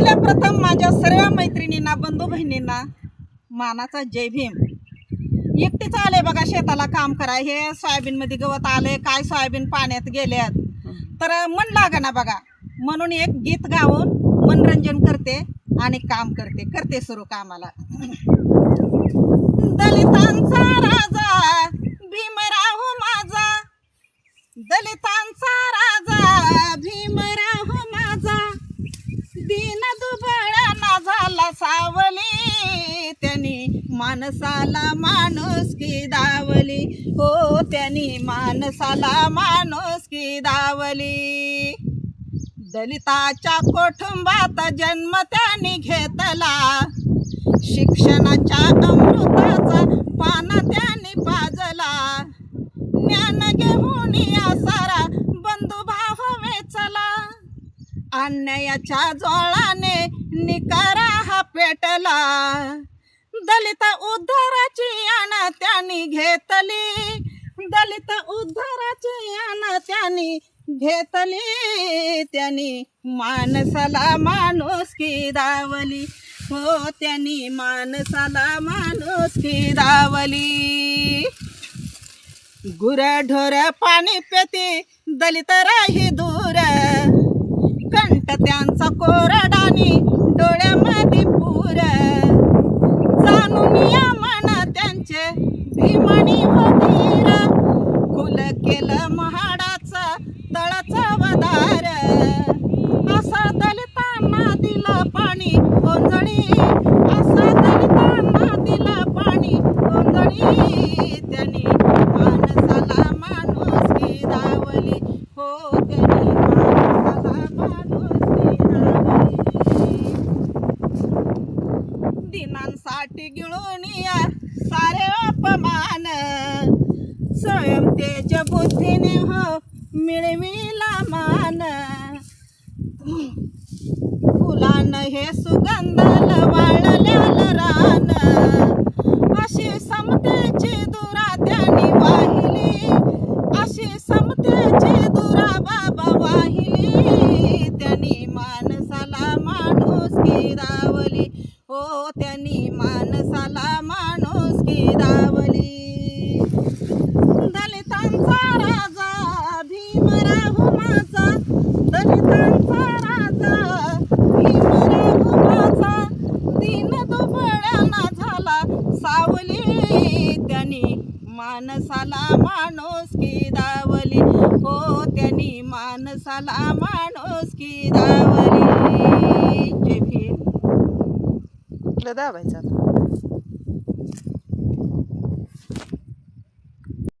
पहिल्या प्रथम माझ्या सर्व मैत्रिणींना बंधू बहिणींना मानाचा जय भीम. एकटीच आले बघा शेताला काम करा हे सोयाबीन मध्ये गवत आले काय सोयाबीन पाण्यात गेल्यात. तर मन ना बघा. म्हणून एक गीत गाऊन मनोरंजन करते आणि काम करते. करते सुरू कामाला. दलितांचा राजा भीम माणसाला माणूस की दावली? हो त्यांनी माणसाला माणूस की दावली. दलिताच्या कुटुंबात जन्म त्यांनी घेतला. शिक्षणाच्या अमृताचा पाना त्यांनी पाजला. ज्ञान घेऊन या सारा बंधू भाव वेचला. अन्यायाच्या जोळाने निकारा हा पेटला. दलित उद्धाराची याना त्यांनी घेतली. दलित उद्धाराची याना त्यांनी घेतली. त्यांनी माणसाला माणूस की दावली. हो त्यांनी माणसाला माणूस की दावली. गुरढोर पाणी पेते दलित राही दूर. कंट त्यांचा कोरडा महाडाचा तळाचा वदार असा दलितांना दिलं पाणी ओंजळी असा दलितांना दिलं पाणी ओंजळी त्यांनी माणसाला माणूस दावली हो त्यांनी माणसाला माणूस दावली दिनांसाठी गिळून या सारे अपमान. स्वयं तेज हो मिळविला मान. फुलान हे सुगंध वाळल्याल रान. अशी समतेची दुरा त्यांनी वाहिली. अशी समतेची दुरा बाबा वाहिली. त्यांनी माणसाला माणूस की दावली. हो त्यांनी माणसाला माणूस की दावली. त्यांनी माणसाला माणूस की दावली. हो त्यांनी माणसाला माणूस की दावली. दाबायचा